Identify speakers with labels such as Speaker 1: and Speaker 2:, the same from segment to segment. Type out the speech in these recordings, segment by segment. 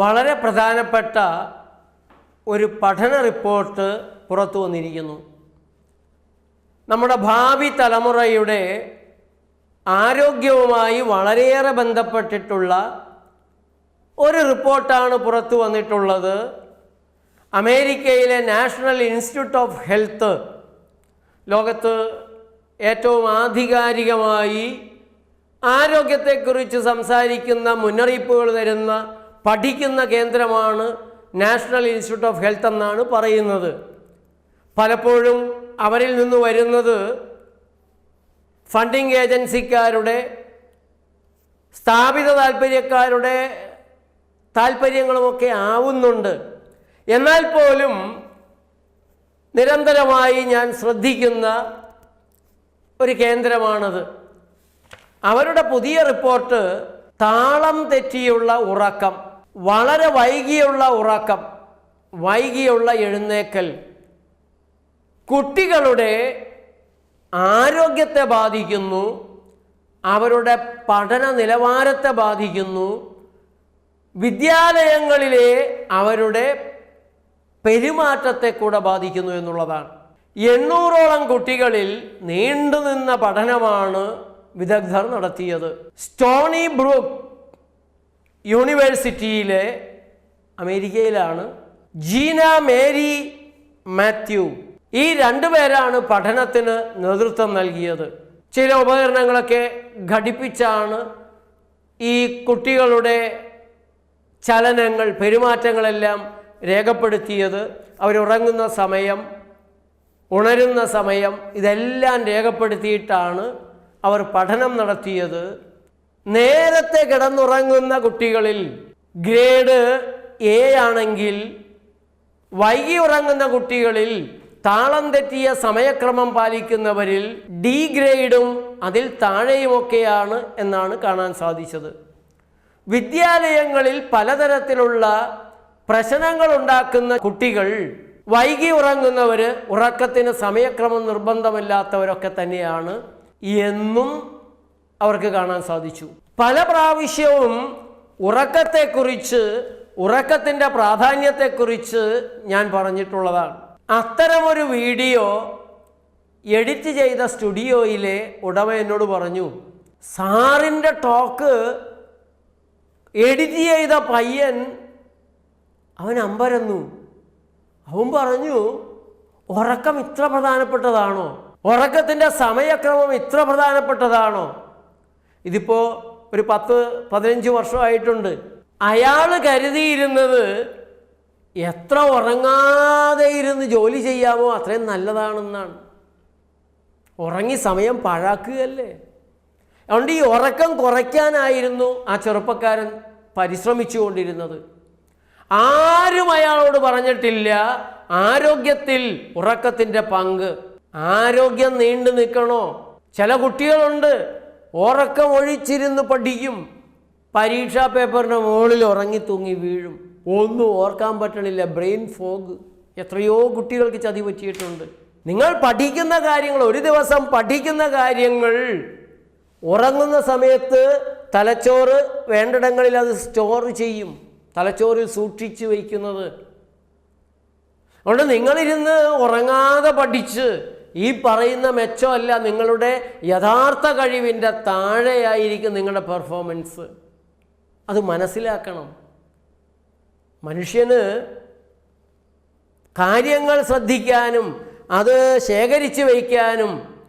Speaker 1: വളരെ പ്രധാനപ്പെട്ട ഒരു പഠന റിപ്പോർട്ട് പുറത്തു വന്നിരിക്കുന്നു. നമ്മുടെ ഭാവി തലമുറയുടെ ആരോഗ്യവുമായി വളരെയേറെ ബന്ധപ്പെട്ടിട്ടുള്ള ഒരു റിപ്പോർട്ടാണ് പുറത്തു വന്നിട്ടുള്ളത്. അമേരിക്കയിലെ നാഷണൽ ഇൻസ്റ്റിറ്റ്യൂട്ട് ഓഫ് ഹെൽത്ത് ലോകത്ത് ഏറ്റവും ആധികാരികമായി ആരോഗ്യത്തെക്കുറിച്ച് സംസാരിക്കുന്ന മുന്നറിയിപ്പുകൾ തരുന്ന പഠിക്കുന്ന കേന്ദ്രമാണ് നാഷണൽ ഇൻസ്റ്റിറ്റ്യൂട്ട് ഓഫ് ഹെൽത്ത് എന്നാണ് പറയുന്നത്. പലപ്പോഴും അവരിൽ നിന്ന് വരുന്നത് ഫണ്ടിങ് ഏജൻസിക്കാരുടെ സ്ഥാപിത താല്പര്യക്കാരുടെ താല്പര്യങ്ങളുമൊക്കെ ആവുന്നുണ്ട്. എന്നാൽ പോലും നിരന്തരമായി ഞാൻ ശ്രദ്ധിക്കുന്ന ഒരു കേന്ദ്രമാണത്. അവരുടെ പുതിയ റിപ്പോർട്ട് താളം തെറ്റിയുള്ള ഉറക്കം. വളരെ വൈകിയുള്ള ഉറക്കം വൈകിയുള്ള എഴുന്നേക്കൽ കുട്ടികളുടെ ആരോഗ്യത്തെ ബാധിക്കുന്നു അവരുടെ പഠന നിലവാരത്തെ ബാധിക്കുന്നു വിദ്യാലയങ്ങളിലെ അവരുടെ പെരുമാറ്റത്തെ കൂടെ ബാധിക്കുന്നു എന്നുള്ളതാണ്. എണ്ണൂറോളം കുട്ടികളിൽ നീണ്ടുനിന്ന പഠനമാണ് വിദഗ്ധർ നടത്തിയത്. സ്റ്റോണി ബ്രൂക്ക് യൂണിവേഴ്സിറ്റിയിലെ അമേരിക്കയിലാണ് ജീന മേരി മാത്യു. ഈ രണ്ടു പേരാണ് പഠനത്തിന് നേതൃത്വം നൽകിയത്. ചില ഉപകരണങ്ങളൊക്കെ ഘടിപ്പിച്ചാണ് ഈ കുട്ടികളുടെ ചലനങ്ങൾ പെരുമാറ്റങ്ങളെല്ലാം രേഖപ്പെടുത്തിയത്. അവരുറങ്ങുന്ന സമയം ഉണരുന്ന സമയം ഇതെല്ലാം രേഖപ്പെടുത്തിയിട്ടാണ് അവർ പഠനം നടത്തിയത്. നേരത്തെ കിടന്നുറങ്ങുന്ന കുട്ടികളിൽ ഗ്രേഡ് എ ആണെങ്കിൽ വൈകി ഉറങ്ങുന്ന കുട്ടികളിൽ താളം തെറ്റിയ സമയക്രമം പാലിക്കുന്നവരിൽ ഡി ഗ്രേഡും അതിൽ താഴെയുമൊക്കെയാണ് എന്നാണ് കാണാൻ സാധിച്ചത്. വിദ്യാലയങ്ങളിൽ പലതരത്തിലുള്ള പ്രശ്നങ്ങൾ ഉണ്ടാക്കുന്ന കുട്ടികൾ വൈകി ഉറങ്ങുന്നവർ ഉറക്കത്തിന് സമയക്രമം നിർബന്ധമില്ലാത്തവരൊക്കെ തന്നെയാണ്. എന്നും അവർക്ക് കാണാൻ സാധിച്ചു. പല പ്രാവശ്യവും ഉറക്കത്തെക്കുറിച്ച് ഉറക്കത്തിന്റെ പ്രാധാന്യത്തെക്കുറിച്ച് ഞാൻ പറഞ്ഞിട്ടുള്ളതാണ്. അത്തരമൊരു വീഡിയോ എഡിറ്റ് ചെയ്ത സ്റ്റുഡിയോയിലെ ഉടമ എന്നോട് പറഞ്ഞു സാറിന്റെ ടോക്ക് എഡിറ്റ് ചെയ്ത പയ്യൻ അവൻ അമ്പരന്നു. അവൻ പറഞ്ഞു ഉറക്കം ഇത്ര പ്രധാനപ്പെട്ടതാണോ? ഉറക്കത്തിന്റെ സമയക്രമം ഇത്ര പ്രധാനപ്പെട്ടതാണോ? ഇതിപ്പോൾ ഒരു പത്ത് പതിനഞ്ച് വർഷമായിട്ടുണ്ട്. അയാൾ കരുതിയിരുന്നത് എത്ര ഉറങ്ങാതെ ഇരുന്ന് ജോലി ചെയ്യാമോ അത്രയും നല്ലതാണെന്നാണ്. ഉറങ്ങി സമയം പാഴാക്കുകയല്ലേ? അതുകൊണ്ട് ഈ ഉറക്കം കുറയ്ക്കാനായിരുന്നു ആ ചെറുപ്പക്കാരൻ പരിശ്രമിച്ചുകൊണ്ടിരുന്നത്. ആരും അയാളോട് പറഞ്ഞിട്ടില്ല ആരോഗ്യത്തിൽ ഉറക്കത്തിന്റെ പങ്ക്. ആരോഗ്യം നീണ്ടു നിൽക്കണോ? ചില കുട്ടികളുണ്ട്. ഉറക്കം ഒഴിച്ചിരുന്ന് പഠിക്കും. പരീക്ഷാ പേപ്പറിന്റെ മുകളിൽ ഉറങ്ങി തൂങ്ങി വീഴും. ഒന്നും ഓർക്കാൻ പറ്റണില്ല. Brain fog. എത്രയോ കുട്ടികൾക്ക് ചതി പറ്റിയിട്ടുണ്ട്. നിങ്ങൾ പഠിക്കുന്ന കാര്യങ്ങൾ ഒരു ദിവസം പഠിക്കുന്ന കാര്യങ്ങൾ ഉറങ്ങുന്ന സമയത്ത് തലച്ചോറ് വേണ്ടിടങ്ങളിൽ അത് സ്റ്റോർ ചെയ്യും. തലച്ചോറിൽ സൂക്ഷിച്ച് വയ്ക്കുന്നത്. അതുകൊണ്ട് നിങ്ങളിരുന്ന് ഉറങ്ങാതെ പഠിച്ച് ഈ പറയുന്ന മെച്ചമല്ല നിങ്ങളുടെ യഥാർത്ഥ കഴിവിന്റെ താഴെയായിരിക്കും നിങ്ങളുടെ പെർഫോമൻസ് അത് മനസ്സിലാക്കണം. മനുഷ്യന് കാര്യങ്ങൾ ശ്രദ്ധിക്കാനും അത് ശേഖരിച്ച് വയ്ക്കാനും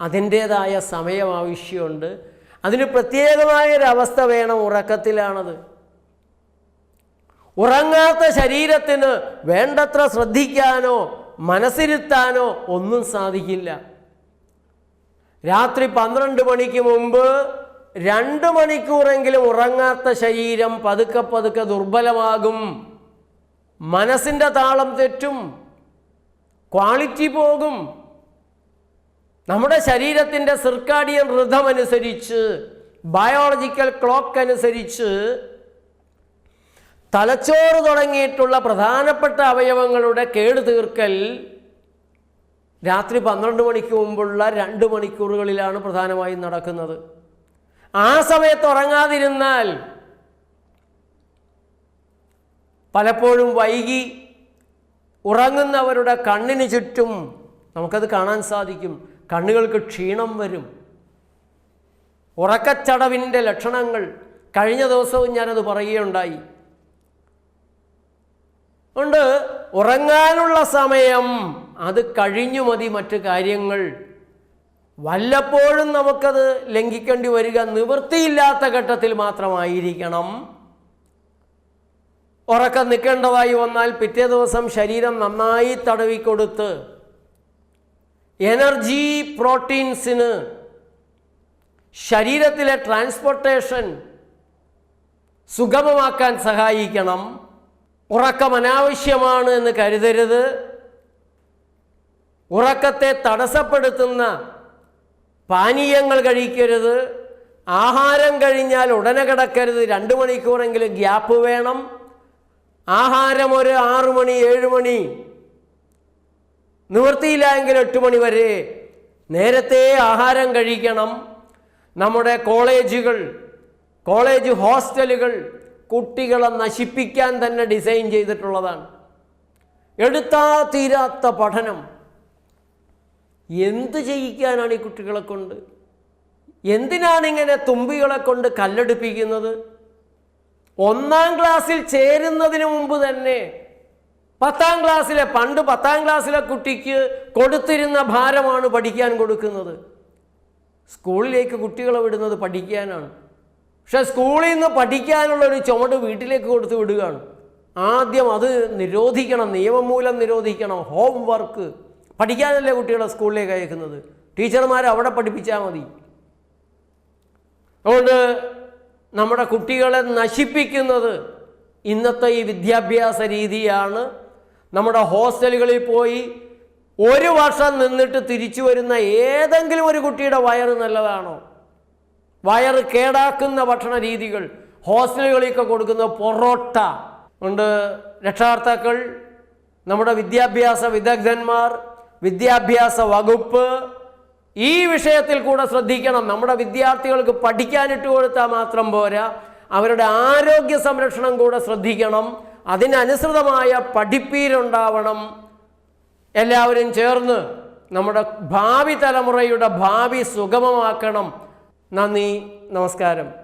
Speaker 1: അതിന്റേതായ സമയം ആവശ്യമുണ്ട്. അതിന് പ്രത്യേകമായൊരവസ്ഥ വേണം ഉറക്കത്തിലാണത്. ഉറങ്ങാത്ത ശരീരത്തിന് വേണ്ടത്ര ശ്രദ്ധിക്കാനോ മനസ്സിരുത്താനോ ഒന്നും സാധിക്കില്ല. രാത്രി പന്ത്രണ്ട് മണിക്ക് മുമ്പ് രണ്ട് മണിക്കൂറെങ്കിലും ഉറങ്ങാത്ത ശരീരം പതുക്കെ പതുക്കെ ദുർബലമാകും. മനസ്സിന്റെ താളം തെറ്റും. ക്വാളിറ്റി പോകും. നമ്മുടെ ശരീരത്തിന്റെ സിർക്കാഡിയൻ ഋതം അനുസരിച്ച് ബയോളജിക്കൽ ക്ലോക്ക് അനുസരിച്ച് തലച്ചോറ് തുടങ്ങിയിട്ടുള്ള പ്രധാനപ്പെട്ട അവയവങ്ങളുടെ കേട് തീർക്കൽ രാത്രി പന്ത്രണ്ട് മണിക്ക് മുമ്പുള്ള രണ്ട് മണിക്കൂറുകളിലാണ് പ്രധാനമായും നടക്കുന്നത്. ആ സമയത്ത് ഉറങ്ങാതിരുന്നാൽ പലപ്പോഴും വൈകി ഉറങ്ങുന്നവരുടെ കണ്ണിന് ചുറ്റും നമുക്കത് കാണാൻ സാധിക്കും. കണ്ണുകൾക്ക് ക്ഷീണം വരും. ഉറക്കച്ചടവിന്റെ ലക്ഷണങ്ങൾ കഴിഞ്ഞ ദിവസവും ഞാനത് പറയുകയുണ്ടായി. ഉണ്ട്. ഉറങ്ങാനുള്ള സമയം അത് കഴിഞ്ഞു മതി മറ്റു കാര്യങ്ങൾ. വല്ലപ്പോഴും നമുക്കത് ലംഘിക്കേണ്ടി വരിക നിവൃത്തിയില്ലാത്ത ഘട്ടത്തിൽ മാത്രമായിരിക്കണം. ഉറക്കം നിൽക്കേണ്ടതായി വന്നാൽ പിറ്റേ ദിവസം ശരീരം നന്നായി തടവിക്കൊടുത്ത് എനർജി പ്രോട്ടീൻസിന് ശരീരത്തിലെ ട്രാൻസ്പോർട്ടേഷൻ സുഗമമാക്കാൻ സഹായിക്കണം. ഉറക്കം അനാവശ്യമാണ് എന്ന് കരുതരുത്. ഉറക്കത്തെ തടസ്സപ്പെടുത്തുന്ന പാനീയങ്ങൾ കഴിക്കരുത്. ആഹാരം കഴിഞ്ഞാൽ ഉടനെ കിടക്കരുത്. രണ്ട് മണിക്കൂറെങ്കിലും ഗ്യാപ്പ് വേണം. ആഹാരം ഒരു ആറു മണി ഏഴ് മണി നിവൃത്തിയില്ലെങ്കിൽ എട്ട് മണി വരെ നേരത്തെ ആഹാരം കഴിക്കണം. നമ്മുടെ കോളേജുകൾ കോളേജ് ഹോസ്റ്റലുകൾ കുട്ടികളെ നശിപ്പിക്കാൻ തന്നെ ഡിസൈൻ ചെയ്തിട്ടുള്ളതാണ്. എടുത്താ തീരാത്ത പഠനം. എന്ത് ചെയ്യിക്കാനാണ് ഈ കുട്ടികളെ കൊണ്ട്? എന്തിനാണ് ഇങ്ങനെ തുമ്പികളെ കൊണ്ട് കല്ലെടുപ്പിക്കുന്നത്? ഒന്നാം ക്ലാസ്സിൽ ചേരുന്നതിന് മുമ്പ് തന്നെ പത്താം ക്ലാസ്സിലെ പണ്ട് പത്താം ക്ലാസ്സിലെ കുട്ടിക്ക് കൊടുത്തിരുന്ന ഭാരമാണ് പഠിക്കാൻ കൊടുക്കുന്നത്. സ്കൂളിലേക്ക് കുട്ടികളെ വിടുന്നത് പഠിക്കാനാണ്. പക്ഷെ സ്കൂളിൽ നിന്ന് പഠിക്കാനുള്ള ഒരു ചുമട് വീട്ടിലേക്ക് കൊടുത്ത് വിടുകയാണ്. ആദ്യം അത് നിരോധിക്കണം നിയമം മൂലം നിരോധിക്കണം ഹോം വർക്ക് പഠിക്കാനല്ലേ കുട്ടികളെ സ്കൂളിലേക്ക് അയക്കുന്നത്? ടീച്ചർമാർ അവിടെ പഠിപ്പിച്ചാൽ മതി. അതുകൊണ്ട് നമ്മുടെ കുട്ടികളെ നശിപ്പിക്കുന്നത് ഇന്നത്തെ ഈ വിദ്യാഭ്യാസ രീതിയാണ്. നമ്മുടെ ഹോസ്റ്റലുകളിൽ പോയി ഒരു വർഷം നിന്നിട്ട് തിരിച്ചു വരുന്ന ഏതെങ്കിലും ഒരു കുട്ടിയുടെ വയറ് നല്ലതാണോ? വയറ് കേടാക്കുന്ന ഭക്ഷണ രീതികൾ ഹോസ്റ്റലുകളിലൊക്കെ കൊടുക്കുന്ന പൊറോട്ട. ഉണ്ട് രക്ഷാകർത്താക്കൾ നമ്മുടെ വിദ്യാഭ്യാസ വിദഗ്ധന്മാർ വിദ്യാഭ്യാസ വകുപ്പ്. ഈ വിഷയത്തിൽ കൂടെ ശ്രദ്ധിക്കണം. നമ്മുടെ വിദ്യാർത്ഥികൾക്ക് പഠിക്കാനിട്ട് കൊടുത്താൽ മാത്രം പോരാ. അവരുടെ ആരോഗ്യ സംരക്ഷണം കൂടെ ശ്രദ്ധിക്കണം. അതിനനുസൃതമായ പഠിപ്പീരുണ്ടാവണം. എല്ലാവരും ചേർന്ന് നമ്മുടെ ഭാവി തലമുറയുടെ ഭാവി സുഗമമാക്കണം. നന്ദി നമസ്കാരം.